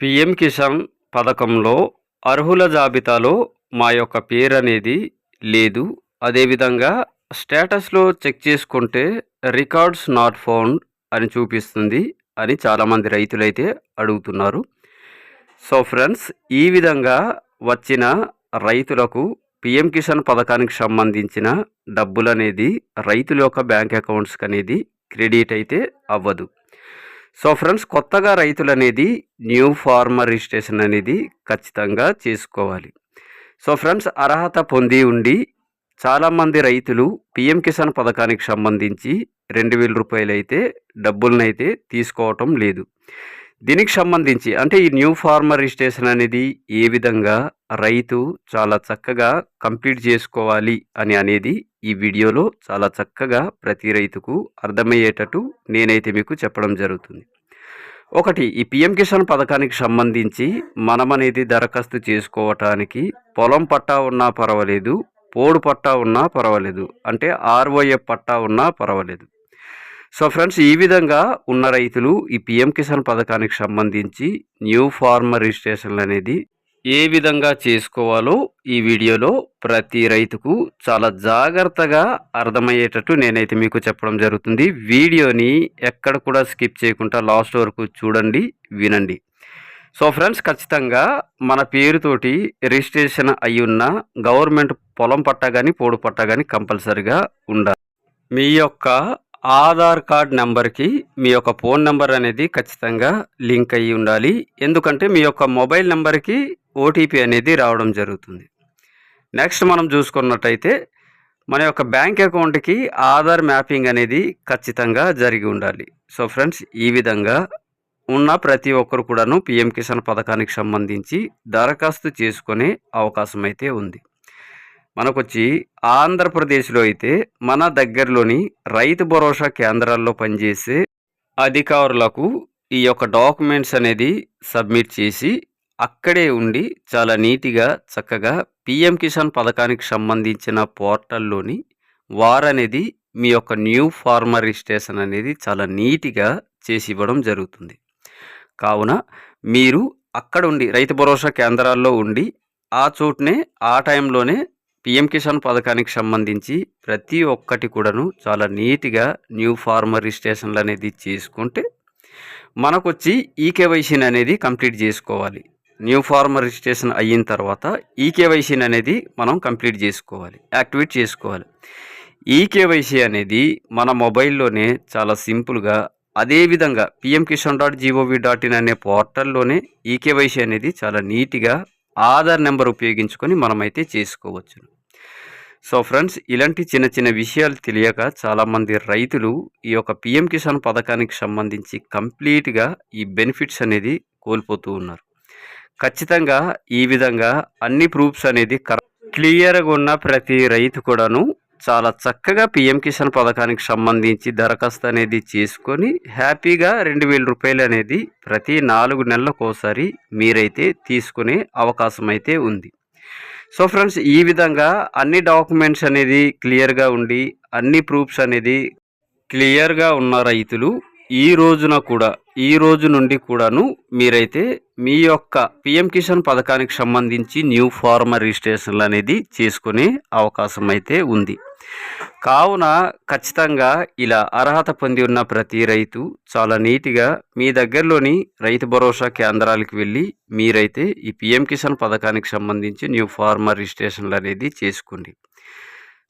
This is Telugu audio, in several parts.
పిఎం కిసాన్ పథకంలో అర్హుల జాబితాలో మా యొక్క పేరు అనేది లేదు. అదేవిధంగా స్టేటస్లో చెక్ చేసుకుంటే రికార్డ్స్ నాట్ ఫౌండ్ అని చూపిస్తుంది అని చాలామంది రైతులైతే అడుగుతున్నారు. సో ఫ్రెండ్స్ ఈ విధంగా వచ్చిన రైతులకు పిఎం కిసాన్ పథకానికి సంబంధించిన డబ్బులు అనేది రైతుల యొక్క బ్యాంక్ అకౌంట్స్కి అనేది క్రెడిట్ అయితే అవ్వదు. సో ఫ్రెండ్స్ కొత్తగా రైతులు అనేది న్యూ ఫార్మర్ రిజిస్ట్రేషన్ అనేది ఖచ్చితంగా చేసుకోవాలి. సో ఫ్రెండ్స్ అర్హత పొంది ఉండి చాలామంది రైతులు పిఎం కిసాన్ పథకానికి సంబంధించి రెండు వేల రూపాయలు అయితే డబ్బులనైతే తీసుకోవటం లేదు. దీనికి సంబంధించి అంటే ఈ న్యూ ఫార్మర్ రిజిస్ట్రేషన్ అనేది ఏ విధంగా రైతు చాలా చక్కగా కంప్లీట్ చేసుకోవాలి అని అనేది ఈ వీడియోలో చాలా చక్కగా ప్రతి రైతుకు అర్థమయ్యేటట్టు నేనైతే మీకు చెప్పడం జరుగుతుంది. ఒకటి ఈ పిఎం కిసాన్ పథకానికి సంబంధించి మనం అనేది దరఖాస్తు చేసుకోవటానికి పొలం పట్టా ఉన్నా పర్వాలేదు పోడు పట్టా ఉన్నా పర్వాలేదు అంటే ఆర్ఓఎఫ్ పట్టా ఉన్నా పర్వాలేదు. సో ఫ్రెండ్స్ ఈ విధంగా ఉన్న రైతులు ఈ పిఎం కిసాన్ పథకానికి సంబంధించి న్యూ ఫార్మర్ రిజిస్ట్రేషన్లు అనేది ఏ విధంగా చేసుకోవాలో ఈ వీడియోలో ప్రతి రైతుకు చాలా జాగ్రత్తగా అర్థమయ్యేటట్టు నేనైతే మీకు చెప్పడం జరుగుతుంది. వీడియోని ఎక్కడ కూడా స్కిప్ చేయకుండా లాస్ట్ వరకు చూడండి వినండి. సో ఫ్రెండ్స్ ఖచ్చితంగా మన పేరుతోటి రిజిస్ట్రేషన్ అయి ఉన్న గవర్నమెంట్ పొలం పట్టా కానీ పోడు పట్టా కానీ కంపల్సరిగా ఉండాలి. మీ యొక్క ఆధార్ కార్డ్ నెంబర్కి మీ యొక్క ఫోన్ నెంబర్ అనేది ఖచ్చితంగా లింక్ అయ్యి ఉండాలి. ఎందుకంటే మీ యొక్క మొబైల్ నెంబర్కి ఓటీపీ అనేది రావడం జరుగుతుంది. నెక్స్ట్ మనం చూసుకున్నట్టయితే మన యొక్క బ్యాంక్ అకౌంట్కి ఆధార్ మ్యాపింగ్ అనేది ఖచ్చితంగా జరిగి ఉండాలి. సో ఫ్రెండ్స్ ఈ విధంగా ఉన్న ప్రతి ఒక్కరు కూడాను పిఎం కిసాన్ పథకానికి సంబంధించి దరఖాస్తు చేసుకునే అవకాశం అయితే ఉంది. మనకొచ్చి ఆంధ్రప్రదేశ్లో అయితే మన దగ్గరలోని రైతు భరోసా కేంద్రాల్లో పనిచేసే అధికారులకు ఈ యొక్క డాక్యుమెంట్స్ అనేది సబ్మిట్ చేసి అక్కడే ఉండి చాలా నీట్గా చక్కగా పిఎం కిసాన్ పథకానికి సంబంధించిన పోర్టల్లోని వారనేది మీ యొక్క న్యూ ఫార్మర్ రిజిస్ట్రేషన్ అనేది చాలా నీట్గా చేసి ఇవ్వడం జరుగుతుంది. కావున మీరు అక్కడ ఉండి రైతు భరోసా కేంద్రాల్లో ఉండి ఆ చోటునే ఆ టైంలోనే పిఎం కిసాన్ పథకానికి సంబంధించి ప్రతి ఒక్కటి కూడాను చాలా నీట్గా న్యూ ఫార్మర్ రిజిస్ట్రేషన్లు అనేది చేసుకుంటే మనకొచ్చి ఈకేవైసీని అనేది కంప్లీట్ చేసుకోవాలి. న్యూ ఫార్మర్ రిజిస్ట్రేషన్ అయిన తర్వాత ఈకేవైసీని అనేది మనం కంప్లీట్ చేసుకోవాలి యాక్టివేట్ చేసుకోవాలి. ఈకేవైసీ అనేది మన మొబైల్లోనే చాలా సింపుల్గా అదేవిధంగా PM Kisan dot G O V dot in అనే పోర్టల్లోనే ఈకేవైసీ అనేది చాలా నీట్గా ఆధార్ నెంబర్ ఉపయోగించుకొని మనమైతే చేసుకోవచ్చు. సో ఫ్రెండ్స్ ఇలాంటి చిన్న చిన్న విషయాలు తెలియక చాలామంది రైతులు ఈ యొక్క పిఎం కిసాన్ పథకానికి సంబంధించి కంప్లీట్గా ఈ బెనిఫిట్స్ అనేది కోల్పోతూ ఉన్నారు. ఖచ్చితంగా ఈ విధంగా అన్ని ప్రూఫ్స్ అనేది క్లియర్గా ఉన్న ప్రతి రైతు కూడాను చాలా చక్కగా పిఎం కిసాన్ పథకానికి సంబంధించి దరఖాస్తు అనేది చేసుకొని హ్యాపీగా రెండు వేల రూపాయలు అనేది ప్రతి నాలుగు నెలలకోసారి మీరైతే తీసుకునే అవకాశం అయితే ఉంది. సో ఫ్రెండ్స్ ఈ విధంగా అన్ని డాక్యుమెంట్స్ అనేది క్లియర్గా ఉండి అన్ని ప్రూఫ్స్ అనేది క్లియర్గా ఉన్న రైతులు ఈ రోజున కూడా ఈ రోజు నుండి కూడాను మీరైతే మీ యొక్క పిఎం కిసాన్ పథకానికి సంబంధించి న్యూ ఫార్మర్ రిజిస్ట్రేషన్లు అనేది చేసుకునే అవకాశం అయితే ఉంది. కావున ఖచ్చితంగా ఇలా అర్హత పొంది ఉన్న ప్రతి రైతు చాలా నీట్గా మీ దగ్గరలోని రైతు భరోసా కేంద్రాలకు వెళ్ళి మీరైతే ఈ పిఎం కిసాన్ పథకానికి సంబంధించి న్యూ ఫార్మర్ రిజిస్ట్రేషన్లు అనేది చేసుకోండి.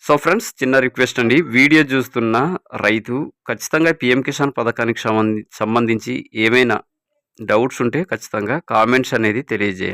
సో ఫ్రెండ్స్ చిన్న రిక్వెస్ట్ అండి. వీడియో చూస్తున్న రైతు ఖచ్చితంగా పిఎం కిసాన్ పథకానికి సంబంధించి ఏమైనా డౌట్స్ ఉంటే ఖచ్చితంగా కామెంట్స్ అనేది తెలియజేయండి.